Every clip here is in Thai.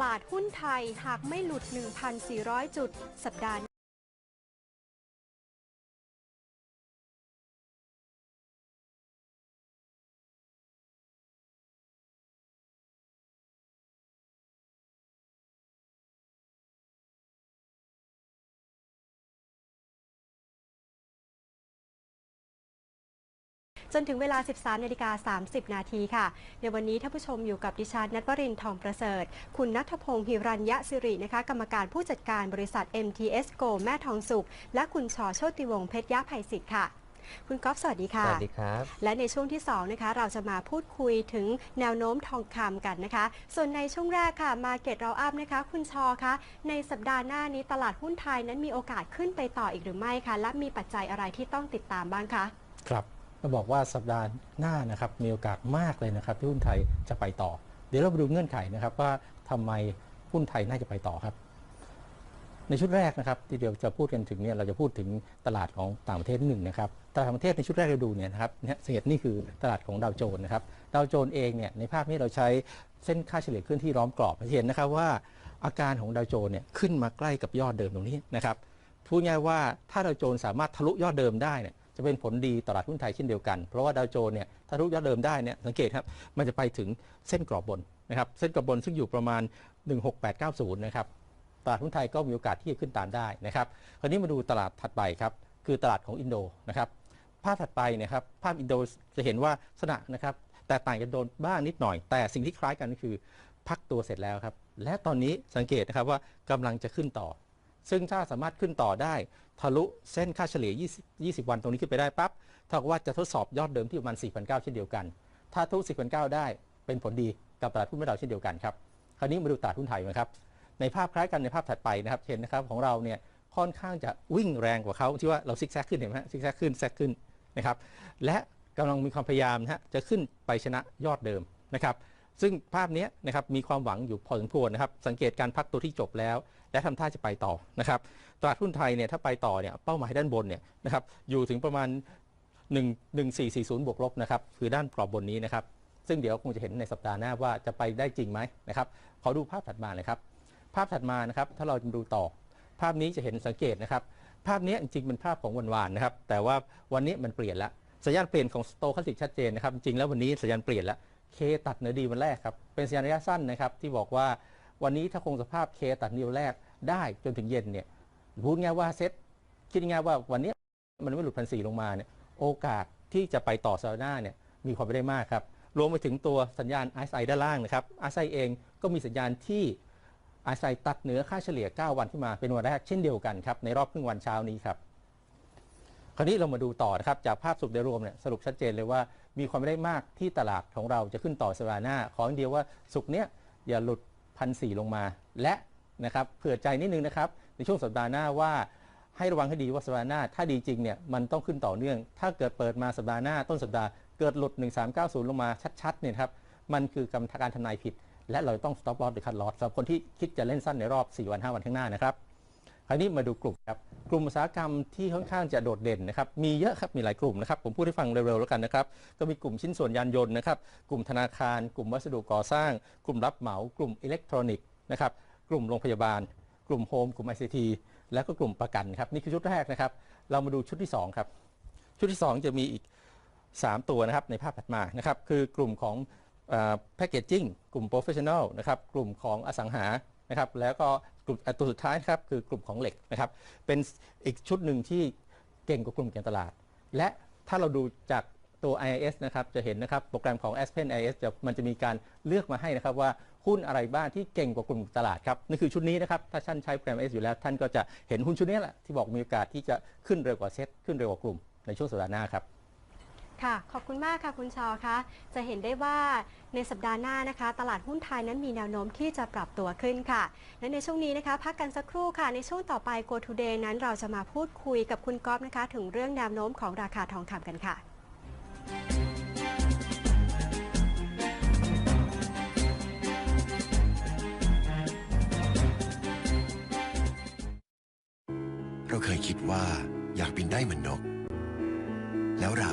ตลาดหุ้นไทยหากไม่หลุด 1,400 จุด สัปดาห์ จนถึงเวลา 13นาฬิกา30 นาทีค่ะ ในวันนี้ท่านผู้ชมอยู่กับดิฉันนัทวรินทร์ทองประเสริฐ คุณนัทพงศ์หิรัญยสิรินะคะ กรรมการผู้จัดการบริษัท MTS Go แม่ทองสุข และคุณชอโชติวงศ์เพชรยะภัยศิษฐ์ค่ะคุณก๊อฟสวัสดีค่ะ สวัสดีครับ และในช่วงที่2นะคะเราจะมาพูดคุยถึงแนวโน้มทองคำกันนะคะ ส่วนในช่วงแรกค่ะมาเก็ตเราอัพนะคะ คุณชอคะในสัปดาห์หน้านี้ตลาดหุ้นไทยนั้นมีโอกาสขึ้นไปต่ออีกหรือไม่คะและมีปัจจัยอะไรที่ต้องติดตามบ้างคะ ครับ ก็บอกว่าสัปดาห์หน้านะครับมีโอกาสมากเลยนะครับที่หุ้นไทยจะไปต่อ เดี๋ยวเราไปดูเงื่อนไขนะครับว่าทำไมหุ้นไทยน่าจะไปต่อครับ ในชุดแรกนะครับที่เดี๋ยวจะพูดกันถึงเนี่ยเราจะพูดถึงตลาดของต่างประเทศหนึ่งนะครับตลาดต่างประเทศในชุดแรกเราดูเนี่ยนะครับเนี่ยสังเกตนี่คือตลาดของดาวโจนส์นะครับดาวโจนส์เองเนี่ยในภาพนี้เราใช้เส้นค่าเฉลี่ยเคลื่อนที่ล้อมกรอบเห็นนะครับว่าอาการของดาวโจนส์เนี่ยขึ้นมาใกล้กับยอดเดิมตรงนี้นะครับพูดง่ายว่าถ้าดาวโจนส์สามารถทะลุยอดเดิมได้เนี่ย จะเป็นผลดีต่อตลาดหุ้นไทยเช่นเดียวกัน เพราะว่าดาวโจนส์เนี่ยถ้าทะลุยอดเดิมได้เนี่ยสังเกตครับมันจะไปถึงเส้นกรอบบนนะครับเส้นกรอบบนซึ่งอยู่ประมาณ 16890 นะครับตลาดหุ้นไทยก็มีโอกาสที่จะขึ้นตามได้นะครับคราวนี้มาดูตลาดถัดไปครับคือตลาดของอินโดนะครับภาพถัดไปเนะครับภาพอินโดจะเห็นว่าลักษณะนะครับแตกต่างกันโดนบ้างนิดหน่อย แต่สิ่งที่คล้ายกันก็คือพักตัวเสร็จแล้วครับและตอนนี้สังเกตนะครับว่ากำลังจะขึ้นต่อ ซึ่งถ้าสามารถขึ้นต่อได้ทะลุเส้นค่าเฉลี่ย 20 20 วันตรงนี้ขึ้นไปได้ปั๊บเท่ากับว่าจะทดสอบยอดเดิมที่ประมาณ 4,900 เช่นเดียวกัน ถ้าทะลุ4,900 ได้เป็นผลดีกับตลาดหุ้นบ้านเราเช่นเดียวกันครับ คราวนี้มาดูตลาดหุ้นไทยนะครับ ในภาพคล้ายกันในภาพถัดไปนะครับเห็นนะครับของเราเนี่ยค่อนข้างจะวิ่งแรงกว่าเขาที่ว่าเราซิกแซกขึ้นเห็นไหมฮะซิกแซกขึ้นแซกขึ้นนะครับ และกำลังมีความพยายามนะฮะจะขึ้นไปชนะยอดเดิมนะครับ ซึ่งภาพนี้นะครับมีความหวังอยู่พอสมควรนะครับ สังเกตการพักตัวที่จบแล้ว และทำท่าจะไปต่อนะครับตลาดหุ้นไทยเนี่ยถ้าไปต่อเนี่ยเป้าหมายด้านบนเนี่ยนะครับอยู่ถึงประมาณ 1 1440 บวกลบนะครับคือด้านกรอบบนนี้นะครับซึ่งเดี๋ยวคงจะเห็นในสัปดาห์หน้าว่าจะไปได้จริงไหมนะครับขอดูภาพถัดมาเลยครับภาพถัดมานะครับถ้าเราดูต่อ ภาพนี้จะเห็นสังเกตนะครับภาพนี้จริงๆเป็นภาพของวันวานนะครับแต่ว่าวันนี้มันเปลี่ยนแล้วสัญญาณเปลี่ยนของสโตคาสติกชัดเจนนะครับจริงแล้ววันนี้สัญญาณเปลี่ยนแล้วเคตัดเนื้อดีวันแรกครับเป็นสัญญาณระยะสั้นนะครับที่บอกว่า วันนี้ถ้าคงสภาพเคตัดนิ้วแรกได้จนถึงเย็นเนี่ยพูดง่ายว่าเซ็ตคิดง่ายว่าวันนี้มันไม่หลุดพันสี่ลงมาเนี่ยโอกาสที่จะไปต่อสัปดาหน้าเนี่ยมีความเป็นได้มากครับ รวมไปถึงตัวสัญญาณ RSI ด้านล่างนะครับ RSI เองก็มีสัญญาณที่ RSI ตัดเหนือค่าเฉลี่ย 9 วันขึ้นมาเป็นวันแรกเช่นเดียวกันครับในรอบครึ่งวันเช้านี้ครับคราวนี้เรามาดูต่อนะครับจากภาพสรุปโดยรวมเนี่ยสรุปชัดเจนเลยว่ามีความไม่ได้มากที่ตลาดของเราจะขึ้นต่อสัปดาห์หน้าขออย่างเดียวว่าสุกเนี้ยอย่าหลุด พันสลงมา และนะครับเผื่อใจนิดนึงนะครับ ในช่วงสัปดาห์หน้าว่าให้ระวังให้ดีว่าสัปดาห์หน้า ถ้าดีจริงเนี่ยมันต้องขึ้นต่อเนื่อง ถ้าเกิดเปิดมาสัปดาห์หน้าต้นสัปดาห์เกิดหลุด 1390 ลงมาชัดๆเนี่ยครับมันคือกรรมการทำนายผิด และเราต้อง stop loss หรือ cut loss สำหรับคนที่คิดจะเล่นสั้นในรอบ 4 วัน 5 วันข้างหน้านะครับ ราวนี้มาดูกลุ่มครับกลุ่มอุตสาหกรรมที่ค่อนข้างจะโดดเด่นนะครับมีเยอะครับมีหลายกลุ่มนะครับผมพูดให้ฟังเร็วๆแล้วกันนะครับก็มีกลุ่มชิ้นส่วนยานยนต์นะครับกลุ่มธนาคาร กลุ่มวัสดุก่อสร้าง กลุ่มรับเหมากลุ่มอิเล็กทรอนิกส์นะครับกลุ่มโรงพยาบาล กลุ่มโฮมกลุ่ม ICT แล้วก็กลุ่มประกันครับนี่คือชุดแรกนะครับเรามาดูชุดที่สองครับชุดที่สองจะมีอีก 3 ตัวนะครับในภาพถัดมานะครับคือกลุ่มของแพ c เกจจิ้งกลุ่มโปรเฟชชั่น a ลนะครับกลุ่มของอสังหานะครับแล้วก็ ลุ่มตัวสุดท้ายครับคือกลุ่มของเหล็กนะครับเป็นอีกชุดหนึ่งที่เก่งกว่ากลุ่มการตลาด และถ้าเราดูจากตัว IIS นะครับจะเห็นนะครับโปรแกรมของ Aspen IIS จะมันจะมีการเลือกมาให้นะครับว่าหุ้นอะไรบ้างที่เก่งกว่ากลุ่มตลาดครับนี่คือชุดนี้นะครับถ้าท่านใช้โปรแกรม IIS อยู่แล้ว ท่านก็จะเห็นหุ้นชุดนี้แหละที่บอกมีโอกาสที่จะขึ้นเร็วกว่าเซ็ตขึ้นเร็วกว่ากลุ่มในช่วงสัปดาห์หน้าครับ ค่ะ ขอบคุณมากค่ะคุณชอคะ จะเห็นได้ว่าในสัปดาห์หน้านะคะ ตลาดหุ้นไทยนั้นมีแนวโน้มที่จะปรับตัวขึ้นค่ะ และในช่วงนี้นะคะ พักกันสักครู่ค่ะ ในช่วงต่อไป Go Today นั้นเราจะมาพูดคุยกับคุณก๊อฟนะคะ ถึงเรื่องแนวโน้มของราคาทองคำกันค่ะเราเคยคิดว่าอยากบินได้เหมือนนก แล้วเรา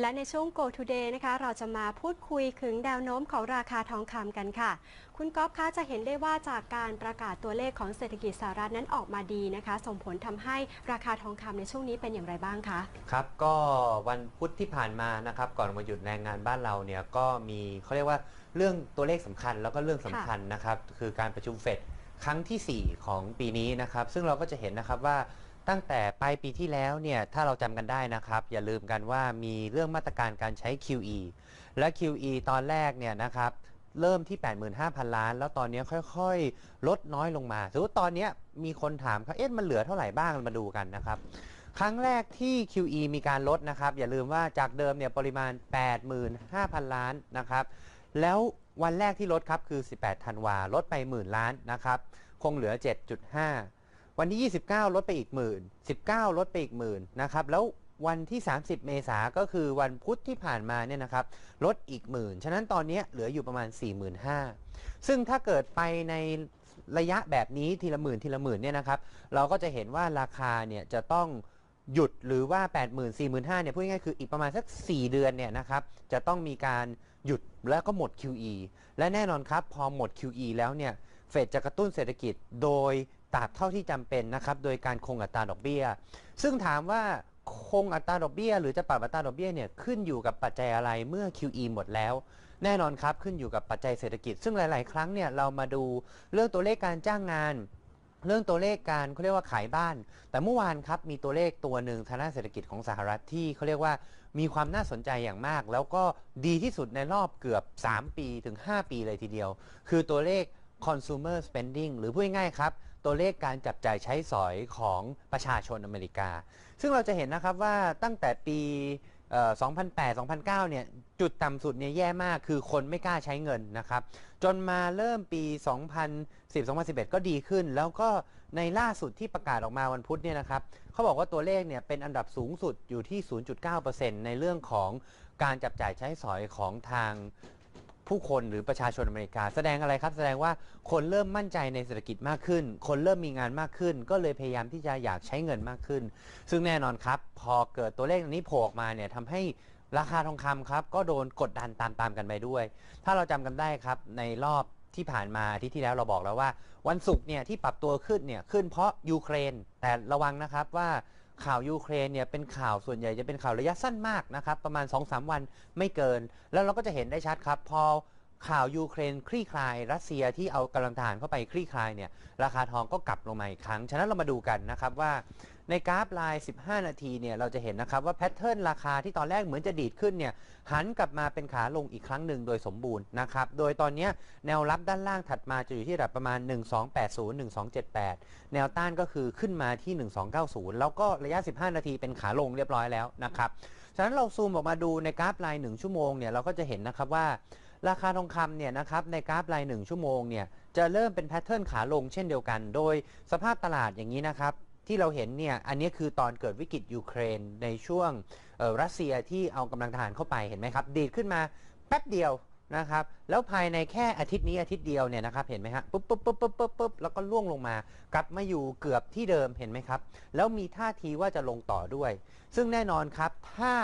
และในช่วง Go Today นะคะ เราจะมาพูดคุยถึงแนวโน้มของราคาทองคำกันค่ะ คุณก๊อฟคะจะเห็นได้ว่าจากการประกาศตัวเลขของเศรษฐกิจสหรัฐนั้นออกมาดีนะคะ ส่งผลทำให้ราคาทองคำในช่วงนี้เป็นอย่างไรบ้างคะ ครับก็วันพุธที่ผ่านมานะครับก่อนวันหยุดแรงงานบ้านเราเนี่ยก็มีเขาเรียกว่าเรื่องตัวเลขสำคัญแล้วก็เรื่องสำคัญนะครับคือการประชุมเฟดครั้งทีสี่4 ของปีนี้นะครับซึ่งเราก็จะเห็นนะครับว่า ตั้งแต่ปลายปีที่แล้วเนี่ยถ้าเราจำกันได้นะครับ อย่าลืมกันว่ามีเรื่องมาตรการการใช้ QE และ QE ตอนแรกเนี่ยนะครับเริ่มที่ 85,000 ล้าน แล้วตอนนี้ค่อยๆ ลดน้อยลงมาสมมติตอนนี้มีคนถามครับเอ๊ะมันเหลือเท่าไหร่บ้างมาดูกันนะครับ ครั้งแรกที่ QE มีการลดนะครับ อย่าลืมว่าจากเดิมเนี่ยปริมาณ 85,000 ล้านนะครับ แล้ววันแรกที่ลดครับคือ 18 ธันวาลดไปหมื่นล้านนะครับ คงเหลือ 7.5 วันที่ 29 ลดไปอีกหมื่น19 ลดไปอีกหมื่นนะครับแล้ววันที่ 30 เมษาก็คือวันพุธที่ผ่านมาเนี่ยนะครับลดอีกหมื่น ฉะนั้นตอนนี้เหลืออยู่ประมาณ 45,000 ซึ่งถ้าเกิดไปในระยะแบบนี้ทีละหมื่นทีละหมื่นเนี่ยนะครับเราก็จะเห็นว่าราคาเนี่ยจะต้องหยุดหรือว่า 8 0 0 0 0 4 5 0 0 0เนี่ยพูดง่ายๆคืออีกประมาณสัก 4 เดือนเนี่ยนะครับจะต้องมีการหยุดแล้วก็หมด QE และแน่นอนครับพอหมด QE แล้วเนี่ยเฟดจะกระตุ้นเศรษฐกิจโดย ตราบเท่าที่จำเป็นนะครับโดยการคงอัตราดอกเบี้ย ซึ่งถามว่าคงอัตราดอกเบี้ย หรือจะปรับอัตราดอกเบี้ยเนี่ยขึ้นอยู่กับปัจจัยอะไรเมื่อ QE หมดแล้ว แน่นอนครับขึ้นอยู่กับปัจจัยเศรษฐกิจ ซึ่งหลาย ๆ ครั้งเนี่ยเรามาดูเรื่องตัวเลขการจ้างงาน เรื่องตัวเลขการเขาเรียกว่าขายบ้าน แต่เมื่อวานครับมีตัวเลขตัวหนึ่งทางด้านเศรษฐกิจของสหรัฐที่เขาเรียกว่ามีความน่าสนใจอย่างมาก แล้วก็ดีที่สุดในรอบเกือบ 3 ปีถึง 5 ปีเลยทีเดียว คือตัวเลข consumer spending หรือพูดง่ายๆครับ ตัวเลขการจับจ่ายใช้สอยของประชาชนอเมริกา ซึ่งเราจะเห็นนะครับว่าตั้งแต่ปี2008-2009 เนี่ยจุดต่ำสุดเนี่ยแย่มากคือคนไม่กล้าใช้เงินนะครับ จนมาเริ่มปี 2010-2011 ก็ดีขึ้น แล้วก็ในล่าสุดที่ประกาศออกมาวันพุธเนี่ยนะครับเขาบอกว่าตัวเลขเนี่ยเป็นอันดับสูงสุดอยู่ที่ 0.9%ในเรื่องของการจับจ่ายใช้สอยของทาง ผู้คนหรือประชาชนอเมริกา แสดงอะไรครับ แสดงว่าคนเริ่มมั่นใจในเศรษฐกิจมากขึ้น คนเริ่มมีงานมากขึ้น ก็เลยพยายามที่จะอยากใช้เงินมากขึ้น ซึ่งแน่นอนครับ พอเกิดตัวเลขนี้โผล่ออกมาเนี่ยทำให้ราคาทองคำครับ ก็โดนกดดันตามๆกันไปด้วย ถ้าเราจำกันได้ครับในรอบที่ผ่านมาอาทิตย์ที่แล้วเราบอกแล้วว่า วันศุกร์เนี่ยที่ปรับตัวขึ้นเนี่ยขึ้นเพราะยูเครน แต่ระวังนะครับว่า ข่าวยูเครนเนี่ยเป็นข่าวส่วนใหญ่จะเป็นข่าวระยะสั้นมากนะครับ ประมาณ2-3วันไม่เกิน แล้วเราก็จะเห็นได้ชัดครับ พอ ข่าวยูเครนคลี่คลาย รัสเซียที่เอากำลังทหารเข้าไปคลี่คลายเนี่ยราคาทองก็กลับลงมาอีกครั้ง ฉะนั้นเรามาดูกันนะครับว่าในกราฟลน์15 นาทีเนี่ยเราจะเห็นนะครับว่าแพทเทิร์นราคาที่ตอนแรกเหมือนจะดีดขึ้นเนี่ยหันกลับมาเป็นขาลงอีกครั้งหนึ่งโดยสมบูรณ์นะครับโดยตอนนี้แนวรับด้านล่างถัดมาจะอยู่ที่ระดับประมาณ 1280 1278 แนวต้านก็คือขึ้นมาที่ 1290 แล้วก็ระยะ 15 นาทีเป็นขาลงเรียบร้อยแล้วนะครับฉะนั้นเราซูมออกมาดูในกราฟลน์1ชั่วโมงเนี่ยเราก็จะเห็นนะครับว่า ราคาทองคำเนี่ยนะครับในกราฟราย1ชั่วโมงเนี่ยจะเริ่มเป็นแพทเทิร์นขาลงเช่นเดียวกัน โดยสภาพตลาดอย่างนี้นะครับที่เราเห็นเนี่ยอันนี้คือตอนเกิดวิกฤตยูเครนในช่วงออรัสเซียที่เอากำลังทหารเข้าไปเห็นไหมครับดีดขึ้นมาแป๊บเดียวนะครับแล้วภายในแค่อาทิตย์นี้อาทิตย์เดียวเนี่ยนะครับเห็นไหมฮะปุ๊บปุ๊บปุ๊บปุ๊บปุ๊บปุ๊บแล้วก็ล่วงลงมา กลับมาอยู่เกือบที่เดิมเห็นไหมครับ แล้วมีท่าทีว่าจะลงต่อด้วย ซึ่งแน่นอนครับถ้า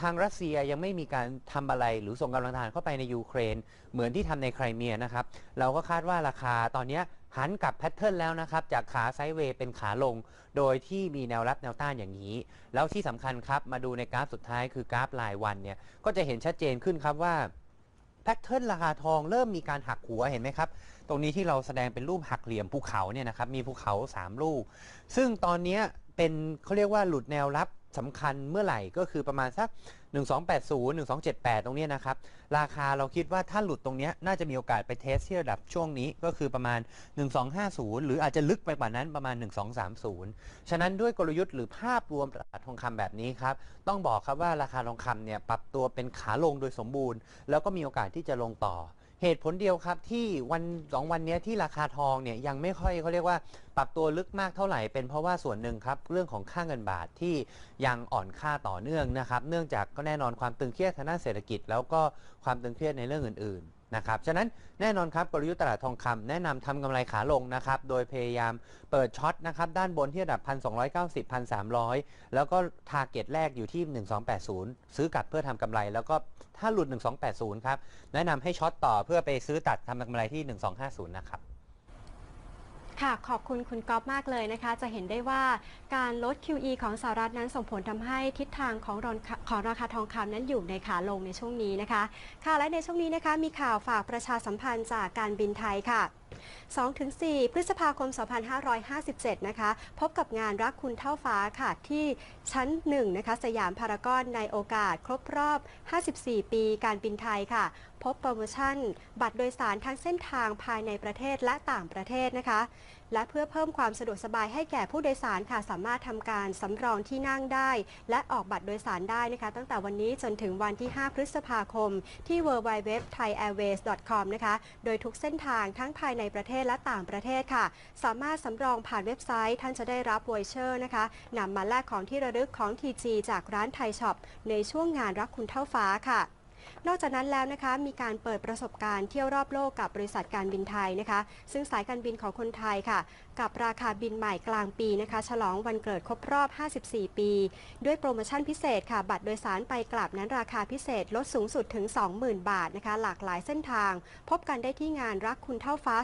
ทางรัสเซียยังไม่มีการทำอะไรหรือส่งกำลังทหารเข้าไปในยูเครน เหมือนที่ทำในไครเมียนะครับ เราก็คาดว่าราคาตอนนี้หันกลับแพทเทิร์นแล้วนะครับ จากขาไซด์เวย์เป็นขาลง โดยที่มีแนวรับแนวต้านอย่างนี้ แล้วที่สำคัญครับ มาดูในกราฟสุดท้ายคือกราฟรายวันเนี่ยก็จะเห็นชัดเจนขึ้นครับว่าแพทเทิร์นราคาทองเริ่มมีการหักหัวเห็นไหมครับ ตรงนี้ที่เราแสดงเป็นรูปหักเหลี่ยมภูเขาเนี่ยนะครับมีภูเขา 3 ลูก ซึ่งตอนนี้เป็นเขาเรียกว่าหลุดแนวรับ สำคัญเมื่อไหร่ก็คือประมาณสัก 1280 1278 ตรงนี้นะครับ ราคาเราคิดว่าถ้าหลุดตรงนี้น่าจะมีโอกาสไปเทสที่ระดับช่วงนี้ก็คือประมาณ 1250 หรืออาจจะลึกไปกว่านั้นประมาณ 1230 ฉะนั้นด้วยกลยุทธ์หรือภาพรวมตลาดทองคำแบบนี้ครับ ต้องบอกครับว่าราคาทองคำเนี่ยปรับตัวเป็นขาลงโดยสมบูรณ์ แล้วก็มีโอกาสที่จะลงต่อ เหตุผลเดียวครับที่วันสองวันนี้ที่ราคาทองเนี่ยยังไม่ค่อยเขาเรียกว่าปรับตัวลึกมากเท่าไหร่เป็นเพราะว่าส่วนหนึ่งครับเรื่องของค่าเงินบาทที่ยังอ่อนค่าต่อเนื่องนะครับ เนื่องจากก็แน่นอนความตึงเครียดทางด้านเศรษฐกิจ แล้วก็ความตึงเครียดในเรื่องอื่น ๆ นะครับ ฉะนั้นแน่นอนครับกลยุทธ์ตลาดทองคำแนะนำทำกำไรขาลงนะครับ โดยพยายามเปิดช็อตนะครับด้านบนที่ระดับ 1,290 1,300 แล้วก็ทาร์เก็ตแรกอยู่ที่ 1280 ซื้อกลับเพื่อทำกำไร แล้วก็ถ้าหลุด 1280 ครับ แนะนำให้ช็อตต่อเพื่อไปซื้อตัดทำกำไรที่ 1250 นะครับ ค่ะ ขอบคุณคุณก๊อฟมากเลยนะคะ จะเห็นได้ว่าการลด QE ของสหรัฐนั้นส่งผลทำให้ทิศทางของรอนของราคาทองคำนั้นอยู่ในขาลงในช่วงนี้นะคะ ค่ะและในช่วงนี้นะคะมีข่าวฝากประชาสัมพันธ์จากการบินไทยค่ะ 2-4 พฤษภาคม 2557 นะคะ พบกับงานรักคุณเท่าฟ้าค่ะ ที่ชั้น 1 นะคะ สยามพารากอนในโอกาสครบรอบ 54 ปีการบินไทยค่ะ พบโปรโมชั่น บัตรโดยสารทั้งเส้นทางภายในประเทศและต่างประเทศนะคะ และเพื่อเพิ่มความสะดวกสบายให้แก่ผู้โดยสารค่ะ สามารถทำการสำรองที่นั่งได้ และออกบัตรโดยสารได้นะคะ ตั้งแต่วันนี้จนถึงวันที่ 5 พฤษภาคม ที่ www.thaiairways.com นะคะ โดยทุกเส้นทางทั้งภายในในประเทศและต่างประเทศค่ะ สามารถสำรองผ่านเว็บไซต์ ท่านจะได้รับวอยเชอร์นะคะนำมาแลกของที่ระลึกของ TG จากร้านไทยช็อปในช่วงงานรักคุณเท่าฟ้าค่ะนอกจากนั้นแล้วนะคะมีการเปิดประสบการณ์เที่ยวรอบโลกกับบริษัทการบินไทยนะคะ ซึ่งสายการบินของคนไทยค่ะ กับราคาบินใหม่กลางปีนะคะ ฉลองวันเกิดครบรอบ 54 ปี ด้วยโปรโมชั่นพิเศษค่ะ บัตรโดยสารไปกลับนั้นราคาพิเศษลดสูงสุดถึง 20,000 บาทนะคะ หลากหลายเส้นทาง พบกันได้ที่งานรักคุณเท่าฟ้า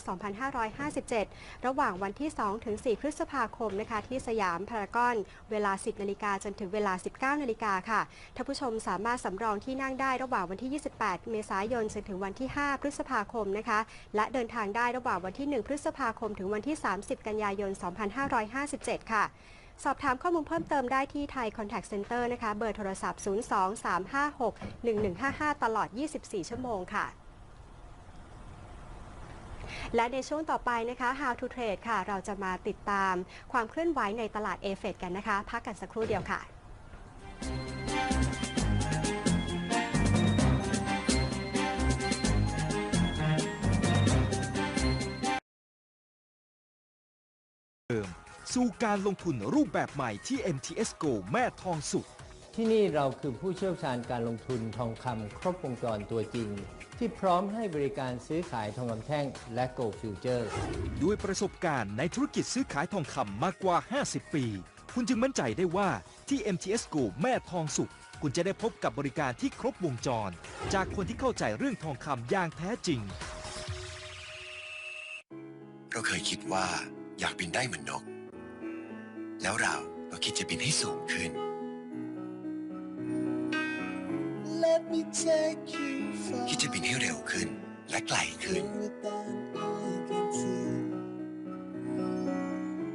2557 ระหว่างวันที่ 2 ถึง 4 พฤษภาคมนะคะ ที่สยามพารากอน เวลา 10 นาฬิกาจนถึงเวลา 19 นาฬิกาค่ะท่านผู้ชมสามารถสำรองที่นั่งได้ระหว่างวันที่ 28 เมษายนจนถึงวันที่ 5 พฤษภาคมนะคะ และเดินทางได้ระหว่างวันที่ 1 พฤษภาคมถึงวันที่ 30กันยายน 2557 ค่ะ สอบถามข้อมูลเพิ่มเติมได้ที่ไทย Contact Center นะคะ เบอร์โทรศัพท์ 023561155 ตลอด 24 ชั่วโมงค่ะและในช่วงต่อไปนะคะ How to Trade ค่ะ เราจะมาติดตามความเคลื่อนไหวในตลาดเอเฟกันนะคะ พักกันสักครู่เดียวค่ะ สู่การลงทุนรูปแบบใหม่ที่ MTS GO แม่ทองสุข ที่นี่เราคือผู้เชี่ยวชาญการลงทุนทองคำครบวงจรตัวจริง ที่พร้อมให้บริการซื้อขายทองคำแท่งและ Gold Future ด้วยประสบการณ์ในธุรกิจซื้อขายทองคำมากกว่า 50 ปี คุณจึงมั่นใจได้ว่าที่ MTS GO แม่ทองสุข คุณจะได้พบกับบริการที่ครบวงจร จากคนที่เข้าใจเรื่องทองคำอย่างแท้จริง เราเคยคิดว่า อยากบินได้เหมือนนก แล้วเราก็คิดจะบินให้สูงขึ้นคิดจะบินให้เร็วขึ้นและไกลขึ้น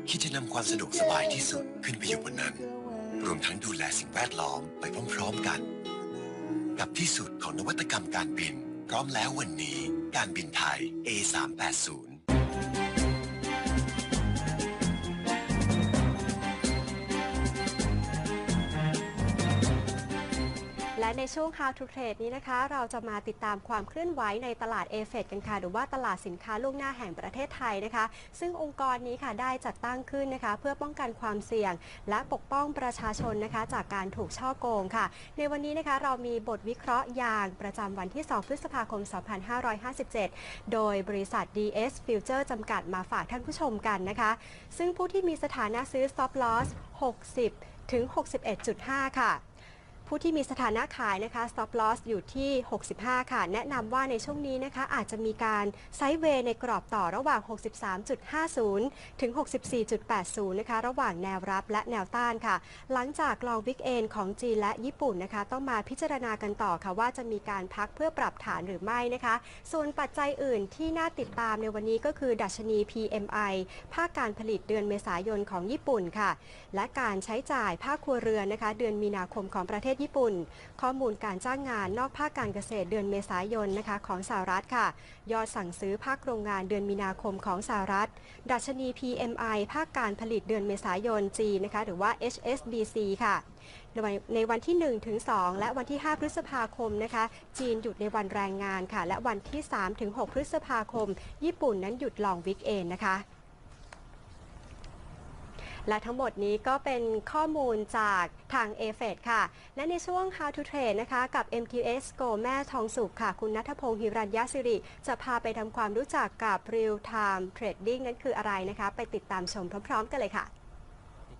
คิดจะนำความสะดวกสบายที่สุดขึ้นไปอยู่บนนั้น รวมทั้งดูแลสิ่งแวดล้อมไปพร้อมๆกัน กับที่สุดของนวัตกรรมการบิน พร้อมแล้ววันนี้การบินไทย A380 ในช่วง How to Trade นี้นะคะ เราจะมาติดตามความเคลื่อนไหวในตลาดเอเฟกันค่ะ หรือว่าตลาดสินค้าล่วงหน้าแห่งประเทศไทยนะคะ ซึ่งองค์กรนี้ค่ะได้จัดตั้งขึ้นนะคะ เพื่อป้องกันความเสี่ยง และปกป้องประชาชนนะคะ จากการถูกช่อโกงค่ะ ในวันนี้นะคะเรามีบทวิเคราะห์อย่างประจำวันที่ 2 พฤษภาคม 2557 โดยบริษัท DS Future จำกัดมาฝากท่านผู้ชมกันนะคะ ซึ่งผู้ที่มีสถานะซื้อ stop loss 60 ถึง 61.5 ค่ะ ผู้ที่มีสถานะขายนะคะ stop loss อยู่ที่ 65 ค่ะ แนะนำว่าในช่วงนี้นะคะ อาจจะมีการไซด์เวย์ในกรอบต่อระหว่าง 63.50 ถึง 64.80 นะคะ ระหว่างแนวรับและแนวต้านค่ะ หลังจากลองวิกเอนของจีนและญี่ปุ่นนะคะ ต้องมาพิจารณากันต่อค่ะ ว่าจะมีการพักเพื่อปรับฐานหรือไม่นะคะ ส่วนปัจจัยอื่นที่น่าติดตามในวันนี้ก็คือ ดัชนี PMI ภาคการผลิตเดือนเมษายนของญี่ปุ่นค่ะ และการใช้จ่ายภาคครัวเรือนนะคะ เดือนมีนาคมของประเทศญี่ปุ่น ข้อมูลการจ้างงานนอกภาคการเกษตรเดือนเมษายนนะคะของสหรัฐค่ะ ยอดสั่งซื้อภาคโรงงานเดือนมีนาคมของสหรัฐ ดัชนี PMI ภาคการผลิตเดือนเมษายนจีนนะคะหรือว่า HSBC ค่ะในวันในวันที่ 1 ถึง 2 และวันที่ 5 พฤษภาคมนะคะ จีนหยุดในวันแรงงานค่ะ และวันที่ 3 ถึง 6 พฤษภาคม ญี่ปุ่นนั้นหยุดลองวิกเอนนะคะ และทั้งหมดนี้ก็เป็นข้อมูลจากทาง a f e d ค่ะ และในช่วง How to Trade นะคะกับ MTS Go แม่ทองสุขค่ะ คุณนัทพงศ์หิรัญยศิริ จะพาไปทำความรู้จักกับ Real Time Trading นั้นคืออะไรนะคะ ไปติดตามชมพร้อม ๆ กันเลยค่ะ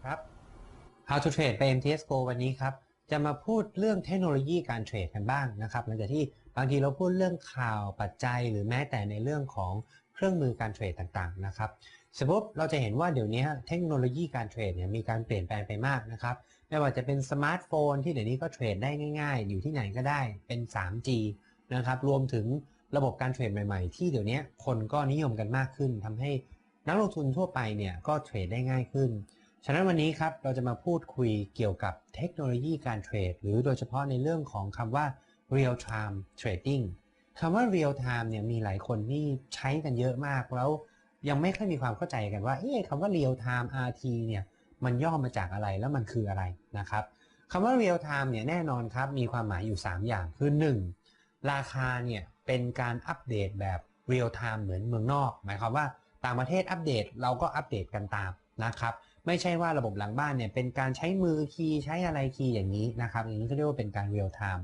ครับ How to Trade ไป MTS Go วันนี้ครับจะมาพูดเรื่องเทคโนโลยีการเทรดกันบ้างนะครับหลังจากที่บางทีเราพูดเรื่องข่าวปัจจัย หรือแม้แต่ในเรื่องของเครื่องมือการเทรดต่างๆนะครับ สมมติเราจะเห็นว่าเดี๋ยวนี้เทคโนโลยีการเทรดเนี่ยมีการเปลี่ยนแปลงไปมากนะครับ ไม่ว่าจะเป็นสมาร์ทโฟนที่เดี๋ยวนี้ก็เทรดได้ง่าย ๆ อยู่ที่ไหนก็ได้เป็น 3G นะครับ รวมถึงระบบการเทรดใหม่ๆ ที่เดี๋ยวนี้คนก็นิยมกันมากขึ้นทำให้นักลงทุนทั่วไปเนี่ยก็เทรดได้ง่ายขึ้น ฉะนั้นวันนี้ครับเราจะมาพูดคุยเกี่ยวกับเทคโนโลยีการเทรดหรือโดยเฉพาะในเรื่องของคำว่า real time trading คำว่า real time เนี่ยมีหลายคนที่ใช้กันเยอะมากแล้ว ยังไม่ค่อยมีความเข้าใจกันว่าเอ๊ะคำว่า real time RT เนี่ยมันย่อมาจากอะไรแล้วมันคืออะไรนะครับคำว่า real time เนี่ยแน่นอนครับมีความหมายอยู่ 3 อย่างคือ 1. ราคาเนี่ยเป็นการอัปเดตแบบ real time เหมือนเมืองนอก หมายความว่าต่างประเทศอัปเดตเราก็อัปเดตกันตามนะครับไม่ใช่ว่าระบบหลังบ้านเนี่ยเป็นการใช้มือคีย์ใช้อะไรคีย์อย่างนี้นะครับอย่างนี้ก็เรียกว่าเป็นการ real time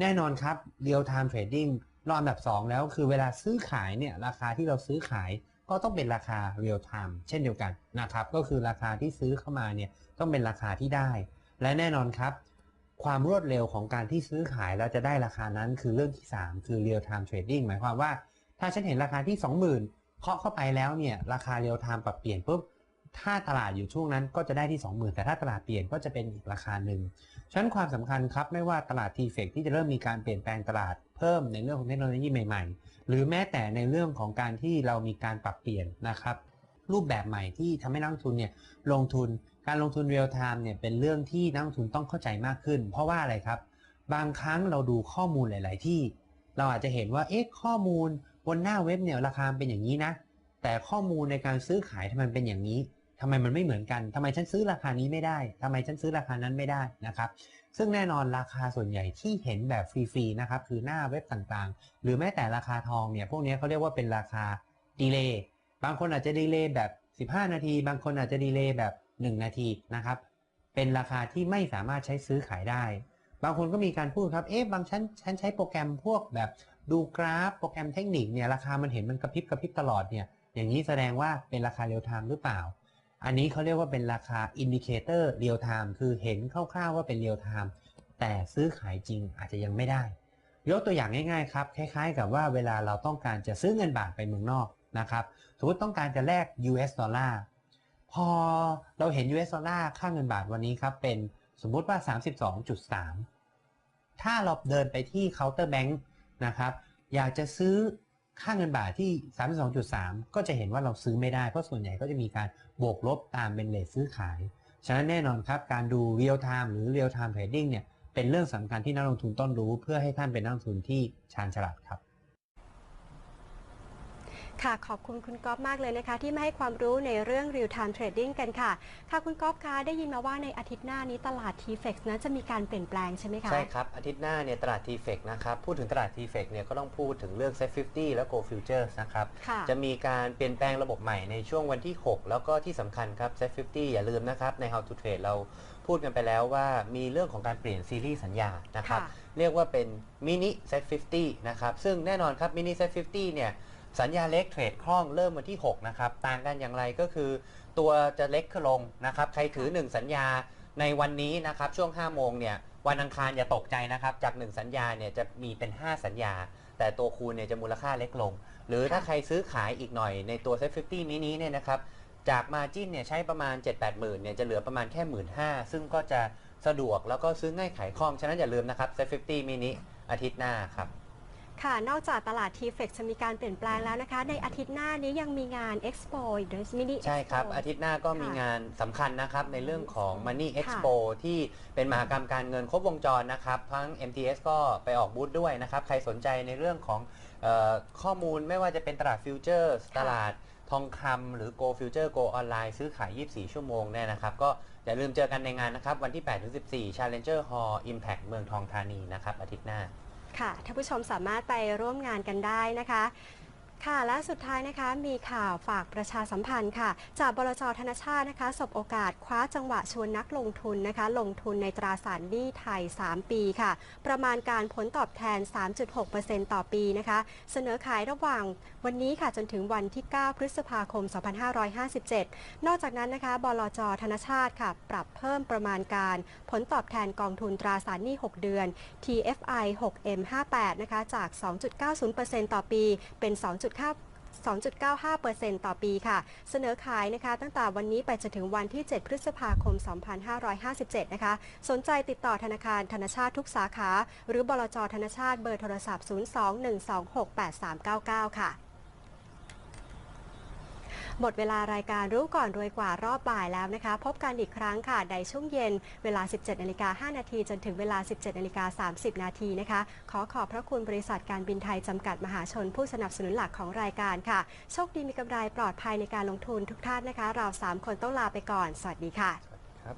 แน่นอนครับ real time trading รอบอันดับ 2 แล้วคือเวลาซื้อขายเนี่ยราคาที่เราซื้อขาย ก็ต้องเป็นราคา real time เช่นเดียวกันนะครับก็คือราคาที่ซื้อเข้ามาเนี่ยต้องเป็นราคาที่ได้ และแน่นอนครับ ความรวดเร็วของการที่ซื้อขายแล้วจะได้ราคานั้นคือเรื่องที่ 3 คือ real time trading หมายความว่า ถ้าฉันเห็นราคาที่ 20,000เคาะเข้าไปแล้วเนี่ยราคา real time ปรับเปลี่ยนปุ๊บถ้าตลาดอยู่ช่วงนั้นก็จะได้ที่ 20,000 แต่ถ้าตลาดเปลี่ยนก็จะเป็นอีกราคาหนึ่งฉะนั้นความสำคัญครับไม่ว่าตลาดทีเฟกที่จะเริ่มมีการเปลี่ยนแปลงตลาดเพิ่มในเรื่องของเทคโนโลยีใหม่ๆ หรือแม้แต่ในเรื่องของการที่เรามีการปรับเปลี่ยนนะครับ รูปแบบใหม่ที่ทำให้นักทุนเนี่ยลงทุนการลงทุนเรียลไทม์เนี่ยเป็นเรื่องที่นักทุนต้องเข้าใจมากขึ้น เพราะว่าอะไรครับ บางครั้งเราดูข้อมูลหลาย ๆ ที่ เราอาจจะเห็นว่าเอ๊ะข้อมูลบนหน้าเว็บเนี่ยราคาเป็นอย่างนี้นะแต่ข้อมูลในการซื้อขายทำไมเป็นอย่างนี้ ทำไมมันไม่เหมือนกันทำไมฉันซื้อราคานี้ไม่ได้ทำไมฉันซื้อราคานั้นไม่ได้นะครับ ซึ่งแน่นอนราคาส่วนใหญ่ที่เห็นแบบฟรีๆนะครับคือหน้าเว็บต่างๆ หรือแม้แต่ราคาทองเนี่ยพวกนี้เขาเรียกว่าเป็นราคาดีเลย์บางคนอาจจะดีเลย์แบบ 15 นาที บางคนอาจจะดีเลย์แบบ 1 นาทีนะครับ เป็นราคาที่ไม่สามารถใช้ซื้อขายได้ บางคนก็มีการพูดครับ เอ๊ะ บางชั้นฉันใช้โปรแกรมพวกแบบดูกราฟ โปรแกรมเทคนิคเนี่ยราคามันเห็นมันกระพริบกระพริบตลอดเนี่ย อย่างนี้แสดงว่าเป็นราคาเรียลไทม์หรือเปล่า อันนี้เขาเรียกว่าเป็นราคาอินดิเคเตอร์เรียลไทม์คือเห็นคร่าวๆว่าเป็นเรียลไทม์แต่ซื้อขายจริงอาจจะยังไม่ได้ ยกตัวอย่างง่ายๆครับ คล้ายๆ กับว่าเวลาเราต้องการจะซื้อเงินบาทไปเมืองนอกนะครับสมมติต้องการจะแลก US ดอลลาร์พอเราเห็น US ดอลลาร์ค่าเงินบาทวันนี้ครับเป็นสมมุติว่า 32.3 ถ้าเราเดินไปที่เคาน์เตอร์แบงค์นะครับอยากจะซื้อค่าเงินบาทที่ 32.3 ก็จะเห็นว่าเราซื้อไม่ได้ เพราะส่วนใหญ่ก็จะมีการ บวกลบตามเป็นเลทซื้อขาย ฉะนั้นแน่นอนครับ การดู real time หรือ real time trading เนี่ยเป็นเรื่องสำคัญที่นักลงทุนต้องรู้ เพื่อให้ท่านเป็นนักลงทุนที่ชาญฉลาดครับ ค่ะ ขอบคุณคุณก๊อฟมากเลยนะคะ ที่มาให้ความรู้ในเรื่อง real time trading กันค่ะ ค่ะคุณก๊อฟคะได้ยินมาว่าในอาทิตย์หน้านี้ตลาด TFX นั้นจะมีการเปลี่ยนแปลงใช่ไหมคะใช่ครับ อาทิตย์หน้าเนี่ยตลาด t f e c นะครับ พูดถึงตลาด t f e c เนี่ยก็ต้องพูดถึงเรื่อง Set 50 แล้ว Go Futures นะครับค่ะจะมีการเปลี่ยนแปลงระบบใหม่ในช่วงวันที่ 6 แล้วก็ที่สำคัญครับ Set 50 อย่าลืมนะครับใน How to Trade เราพูดกันไปแล้วว่ามีเรื่องของการเปลี่ยนซีรีส์สัญญานะครับค่ะเรียกว่าเป็นมินิ Set 50 นะครับซึ่งแน่นอนครับมินิ Set 50 เนี่ย สัญญาเล็กเทรดคล่องเริ่มวันที่ 6 นะครับ ต่างกันอย่างไรก็คือตัวจะเล็กขึ้นลงนะครับ ใครถือ 1 สัญญาในวันนี้นะครับ ช่วง 5 โมงเนี่ยวันอังคารอย่าตกใจนะครับ จาก 1 สัญญาเนี่ยจะมีเป็น 5 สัญญา แต่ตัวคูณเนี่ยจะมูลค่าเล็กลง หรือถ้าใครซื้อขายอีกหน่อยในตัว Set 50นี้เนี่ยนะครับจากมาจิ้นเนี่ยใช้ประมาณ 7-8หมื่นเนี่ยจะเหลือประมาณแค่หมื่นห้าซึ่งก็จะสะดวกแล้วก็ซื้อง่ายขายคล่อง ฉะนั้นอย่าลืมนะครับ Set 50มินิอาทิตย์หน้าครับ ค่ะ นอกจากตลาดทีเฟกจะมีการเปลี่ยนแปลงแล้วนะคะ ในอาทิตย์หน้านี้ยังมีงาน Expo อีกด้วยมินิใช่ครับ อาทิตย์หน้าก็มีค่ะงานสำคัญนะครับ ในเรื่องของ Money ค่ะ Expo ที่เป็นมหกรรมการเงินครบวงจรนะครับ ทั้ง MTS ก็ไปออกบูธด้วยนะครับ ใครสนใจในเรื่องของเออข้อมูลไม่ว่าจะเป็นตลาดฟิวเจอร์ตลาดทองคำหรือ Go Future Go ออนไลน์ซื้อขาย 24 ชั่วโมงเนี่ยนะครับ ก็อย่าลืมเจอกันในงานนะครับ วันที่ 8-14 Challenger Hall Impact เมืองทองธานีนะครับอาทิตย์หน้า ค่ะท่านผู้ชมสามารถไปร่วมงานกันได้นะคะ ค่ะและสุดท้ายนะคะมีข่าวฝากประชาสัมพันธ์ค่ะ จากบลจธนชาตินะคะสบโอกาสคว้าจังหวะชวนนักลงทุนนะคะ ลงทุนในตราสารหนี้ไทย 3 ปีค่ะ ประมาณการผลตอบแทน 3.6%ต่อปีนะคะ เสนอขายระหว่างวันนี้ค่ะจนถึงวันที่ 9 พฤษภาคม 2557 นอกจากนั้นนะคะบลจธนชาติค่ะ ปรับเพิ่มประมาณการ ผลตอบแทนกองทุนตราสารหนี้ 6 เดือน TFI 6M58 นะคะจาก 2.90%ต่อปีเป็น 2 2.95%ต่อปีค่ะ เสนอขายนะคะ ตั้งแต่วันนี้ไปจนถึงวันที่ 7 พฤษภาคม 2557 นะคะ สนใจติดต่อธนาคารธนชาติทุกสาขา หรือบลจธนชาติเบอร์โทรศัพท์ 02-126-8399 ค่ะ หมดเวลารายการรู้ก่อนรวยกว่ารอบบ่ายแล้วนะคะ พบกันอีกครั้งค่ะในช่วงเย็นเวลา 17นาฬิกา5นาทีจนถึงเวลา 17นาฬิกา30 นาทีนะคะ ขอขอบพระคุณบริษัทการบินไทยจำกัดมหาชนผู้สนับสนุนหลักของรายการค่ะ โชคดีมีกำไรปลอดภัยในการลงทุนทุกท่านนะคะ เรา 3 คนต้องลาไปก่อน สวัสดีค่ะ ครับ